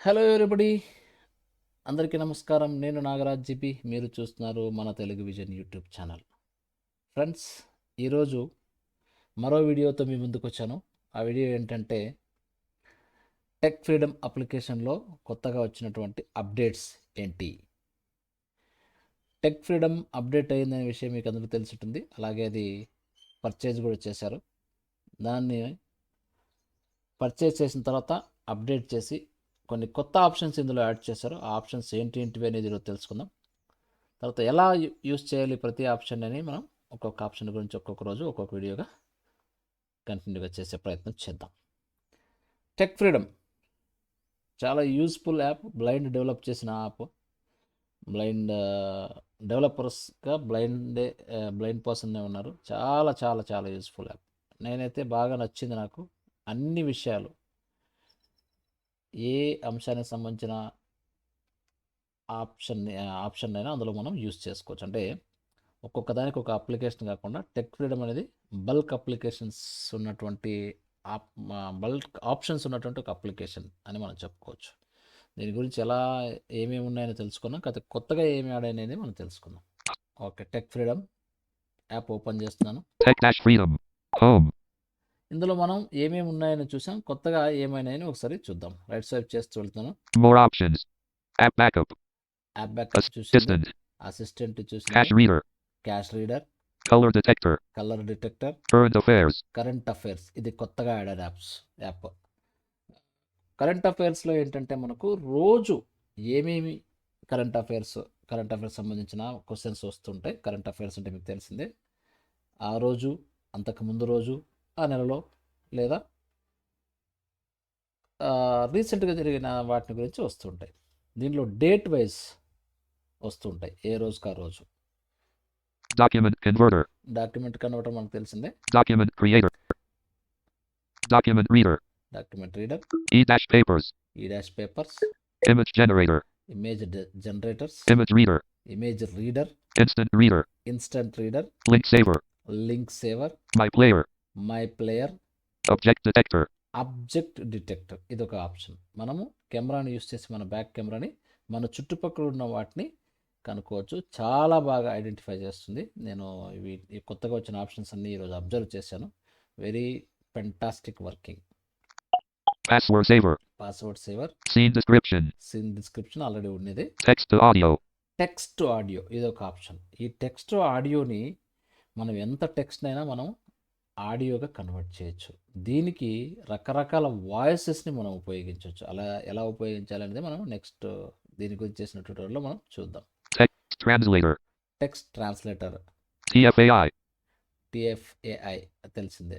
Hello everybody. అందరికీ నమస్కారం. నేను నాగరాజ్ జీపీ మీరు చూస్తున్నారు మన Telugu vision YouTube channel. Friends ఈరోజు మరో వీడియోతో మీ ముందుకు వచ్చాను. ఆ వీడియో ఏంటంటే టెక్ ఫ్రీడమ్ అప్లికేషన్లో కొత్తగా వచ్చినటువంటి అప్డేట్స్ ఏంటి? టెక్ ఫ్రీడమ్ అప్డేట్ అయిందనే విషయం మీకు అందరికీ తెలిసి ఉంటుంది అలాగే అది పర్చేజ్ కూడా చేశారు. దాన్ని పర్చేజ్ చేసిన తర్వాత అప్డేట్ చేసి కొన్ని కొత్త ఆప్షన్స్ ఇందులో యాడ్ చేశారు. ఆ ఆప్షన్స్ ఏంటి ఏంటివి అనేది తెలుసుకుందాం. తర్వాత ఎలా యూ- యూస్ చేయాలి ప్రతి ఆప్షన్ అని మనం ఒక్కొక్క ఆప్షన్ గురించి ఒక్కొక్క రోజు ఒక్కొక్క వీడియోగా కంటిన్యూగా చేసే ప్రయత్నం చేద్దాం. Tech freedom. చాలా యూస్ఫుల్ యాప్. బ్లైండ్ డెవలప్ చేసిన యాప్. బ్లైండ్ డెవలపర్స్గా బ్లైండ్ బ్లైండ్ పర్సన్నే ఉన్నారు. చాలా చాలా చాలా యూస్ఫుల్ యాప్. నేనైతే బాగా నచ్చింది నాకు. అన్ని విషయాలు ఏ అంశానికి సంబంధించిన ఆప్షన్ ఆప్షన్ అయినా అందులో మనం యూస్ చేసుకోవచ్చు. అంటే ఒక్కొక్క దానికి ఒక అప్లికేషన్ కాకుండా టెక్ ఫ్రీడమ్ అనేది బల్క్ అప్లికేషన్స్ ఉన్నటువంటి బల్క్ ఆప్షన్స్ ఉన్నటువంటి ఒక అప్లికేషన్ అని మనం చెప్పుకోవచ్చు. దీని గురించి ఎలా ఏమేమి ఉన్నాయని తెలుసుకున్నాం. కాదు కొత్తగా ఏమి యాడ్ అనేది మనం తెలుసుకుందాం. Okay tech freedom app open చేస్తున్నాను. టెక్ ఫ్రీడమ్ హోమ్ ఇందులో మనం ఏమేమి ఉన్నాయని చూసాం కొత్తగా ఏమైనాయని ఒకసారి చూద్దాం రైట్ స్వైప్ చేస్తూ వెళ్తున్నాను More options. App backup. App backup Assistant. Assistant Cache చూసింది reader. Cache reader Color detector. Colour detector Current affairs. Current affairs ఇది కొత్తగా యాడ్ యాప్స్ యాప్ కరెంట్ అఫైర్స్లో ఏంటంటే మనకు రోజు ఏమేమి కరెంట్ అఫైర్స్ కరెంట్ అఫైర్స్ సంబంధించిన క్వశ్చన్స్ వస్తుంటాయి కరెంట్ అఫైర్స్ అంటే మీకు తెలిసిందే ఆ రోజు అంతకు ముందు రోజు ఆ నెలలో లేదా రీసెంట్గా జరిగిన వాటిని గురించి వస్తుంటాయి దీనిలో డేట్ వైజ్ వస్తుంటాయి ఏ రోజుకి ఆ రోజు Document converter. డాక్యుమెంట్ కన్వర్టర్ మనకు తెలిసిందే Document creator. Document reader. Document reader E dash papers. E dash papers Image generator. Image generators Image reader. Image reader Instant reader. Instant reader Link saver. Link saver My player. My player Object detector. Object detector ఇది ఒక option మనము కెమెరాని use చేసి మన back కెమెరాని మన చుట్టుపక్కల ఉన్న వాటిని కనుక్కోవచ్చు. చాలా బాగా ఐడెంటిఫై చేస్తుంది. నేను ఇవి కొత్తగా వచ్చిన ఆప్షన్స్ అన్ని ఈరోజు అబ్జర్వ్ చేశాను. Very fantastic working Password saver. Password saver Scene description. Scene description already Text to audio. Text audio ఇది ఒక ఆప్షన్ ఈ టెక్స్ట్ ఆడియోని మనం ఎంత టెక్స్ట్ అయినా మనం ఆడియోగా కన్వర్ట్ చేయొచ్చు. దీనికి రకరకాల వాయిసెస్ని మనం ఉపయోగించవచ్చు అలా ఎలా ఉపయోగించాలనేది మనం నెక్స్ట్ దీని గురించి చేసిన ట్యూటోరియల్లో మనం చూద్దాం. Translator. Text translator TFAI. T F A I తెలిసిందే.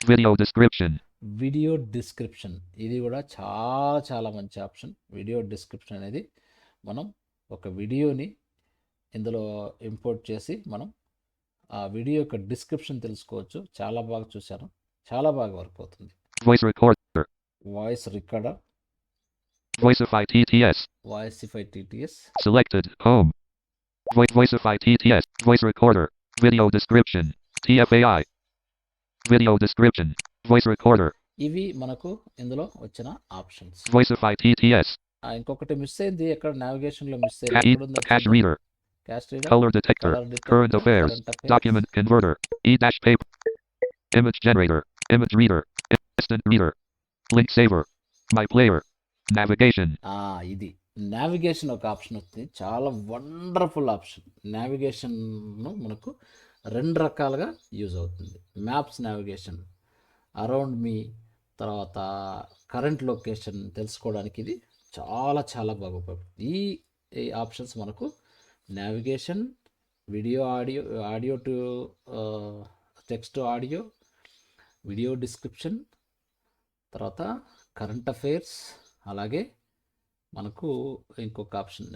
Video description. వీడియో డిస్క్రిప్షన్ ఇది కూడా చాలా చాలా మంచి ఆప్షన్. వీడియో డిస్క్రిప్షన్ అనేది మనం ఒక వీడియోని ఇందులో ఇంపోర్ట్ చేసి మనం ఆ వీడియో యొక్క డిస్క్రిప్షన్ తెలుసుకోవచ్చు చాలా బాగా చూశాను చాలా బాగా వర్క్ అవుతుంది Voice recorder. Voice recorder Voiceify TTS. Voiceify T T S Selected. Home. Voice Voiceify TTS. Voice recorder. Video description. TFAI. Video description. Voice recorder. ఇవి మనకు ఇందులో వచ్చిన ఆప్షన్స్ Voiceify TTS. ఇంకొకటి మిస్ అయింది ఎక్కడ నావిగేషన్లో మిస్ Ca- అయింది e-. Cache reader Color detector. Current affairs. Document converter. E dash paper. Image generator. Image reader. Instant reader. Link saver. My player. Navigation. ఆ, ఇది నావిగేషన్ ఒక ఆప్షన్ వస్తుంది చాలా వండర్ఫుల్ ఆప్షన్ నావిగేషన్ మనకు రెండు రకాలుగా యూజ్ అవుతుంది మ్యాప్స్ నావిగేషన్ అరౌండ్ మీ తర్వాత కరెంట్ లొకేషన్ తెలుసుకోవడానికి ఇది చాలా చాలా బాగా ఉపయోగపడుతుంది ఈ ఆప్షన్స్ మనకు navigation video audio audio to text audio video description తర్వాత కరెంట్ అఫైర్స్ అలాగే మనకు ఇంకొక ఆప్షన్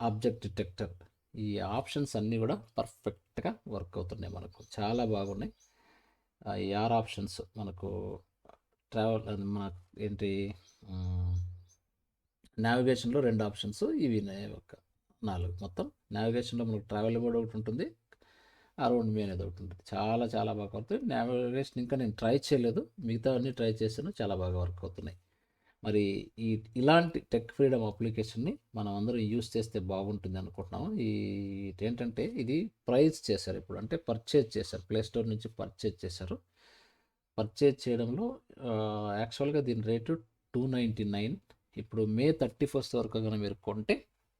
ఆబ్జెక్ట్ డిటెక్టర్ ఈ ఆప్షన్స్ అన్నీ కూడా పర్ఫెక్ట్గా వర్క్ అవుతున్నాయి మనకు. చాలా బాగున్నాయి. ఈ ఆర్ ఆప్షన్స్ మనకు ట్రావెల్ మన ఏంటి uh, నావిగేషన్లో రెండు ఆప్షన్స్ ఇవి ఒక. నాలుగు మొత్తం. నావిగేషన్లో మనకు ట్రావెల్ మోడ్ ఒకటి ఉంటుంది. అరౌండ్ మీ అనేది ఒకటి ఉంటుంది. చాలా చాలా బాగా అవుతుంది నావిగేషన్ ఇంకా నేను ట్రై చేయలేదు. మిగతా అన్ని ట్రై చేశాను. చాలా బాగా వర్క్ అవుతున్నాయి. మరి ఈ ఇలాంటి టెక్ ఫ్రీడమ్ అప్లికేషన్ని మనం అందరం యూస్ చేస్తే బాగుంటుంది అనుకుంటున్నాము. ఈ ఏంటంటే ఇది ప్రైస్ చేశారు ఇప్పుడు. అంటే పర్చేజ్ చేశారు. ప్లే స్టోర్ నుంచి పర్చేజ్ చేశారు. పర్చేజ్ చేయడంలో యాక్చువల్గా దీని రేటు టూ నైంటీ నైన్ ఇప్పుడు మే థర్టీ ఫస్ట్ వరకు కనుక మీరు కొంటే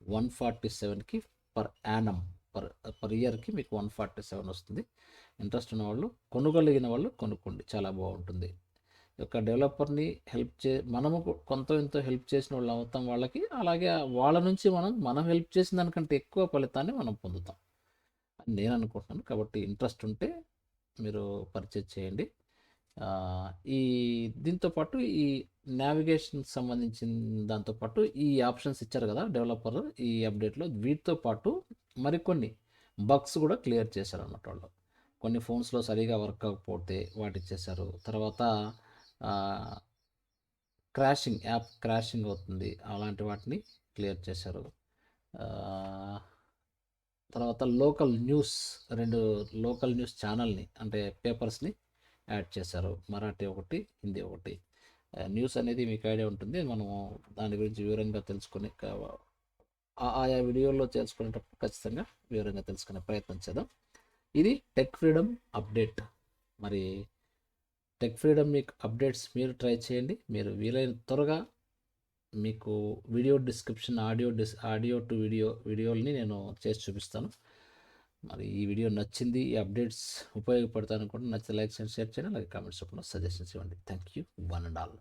వన్ ఫార్టీ సెవెన్కి పర్ యానమ్ పర్ పర్ ఇయర్కి మీకు వన్ ఫార్టీ సెవెన్ వస్తుంది. ఇంట్రెస్ట్ ఉన్న వాళ్ళు కొనుగోలిగిన వాళ్ళు కొనుక్కోండి. చాలా బాగుంటుంది. యొక్క డెవలపర్ని హెల్ప్ చే మనము కొంత ఎంతో హెల్ప్ చేసిన వాళ్ళు అవుతాం వాళ్ళకి. అలాగే వాళ్ళ నుంచి మనం మనం హెల్ప్ చేసిన దానికంటే ఎక్కువ ఫలితాన్ని మనం పొందుతాం. అని నేను అనుకుంటున్నాను. కాబట్టి ఇంట్రెస్ట్ ఉంటే మీరు పర్చేజ్ చేయండి. ఈ దీంతో పాటు ఈ నావిగేషన్ సంబంధించిన దాంతో పాటు ఈ ఆప్షన్స్ ఇచ్చారు కదా డెవలపర్ ఈ అప్డేట్లో. వీటితో పాటు మరికొన్ని బగ్స్ కూడా క్లియర్ చేశారు అన్నమాట వాళ్ళు. కొన్ని ఫోన్స్లో సరిగా వర్క్ అవ్వకపోతే వాటి ఇచ్చేశారు. తర్వాత క్రాషింగ్ యాప్ క్రాషింగ్ అవుతుంది. అలాంటి వాటిని క్లియర్ చేశారు. తర్వాత లోకల్ న్యూస్ రెండు లోకల్ న్యూస్ ఛానల్ని అంటే పేపర్స్ని యాడ్ చేశారు. మరాఠీ ఒకటి హిందీ ఒకటి. న్యూస్ అనేది మీకు ఐడియా ఉంటుంది. మనము దాని గురించి వివరంగా తెలుసుకుని ఆయా వీడియోలో చేసుకునేటప్పుడు ఖచ్చితంగా వివరంగా తెలుసుకునే ప్రయత్నం చేద్దాం. ఇది టెక్ ఫ్రీడమ్ అప్డేట్ మరి టెక్ ఫ్రీడమ్ మీకు అప్డేట్స్ మీరు ట్రై చేయండి. మీరు వీలైన త్వరగా మీకు video description audio dis audio to video వీడియోల్ని నేను చేసి చూపిస్తాను. మరి ఈ వీడియో నచ్చింది ఈ అప్డేట్స్ ఉపయోగపడతాను అనుకుంటే నచ్చితే లైక్ చేయండి షేర్ చేయండి అలాగే కామెంట్స్ చెప్పండి సజెషన్స్ ఇవ్వండి. Thank you one and all.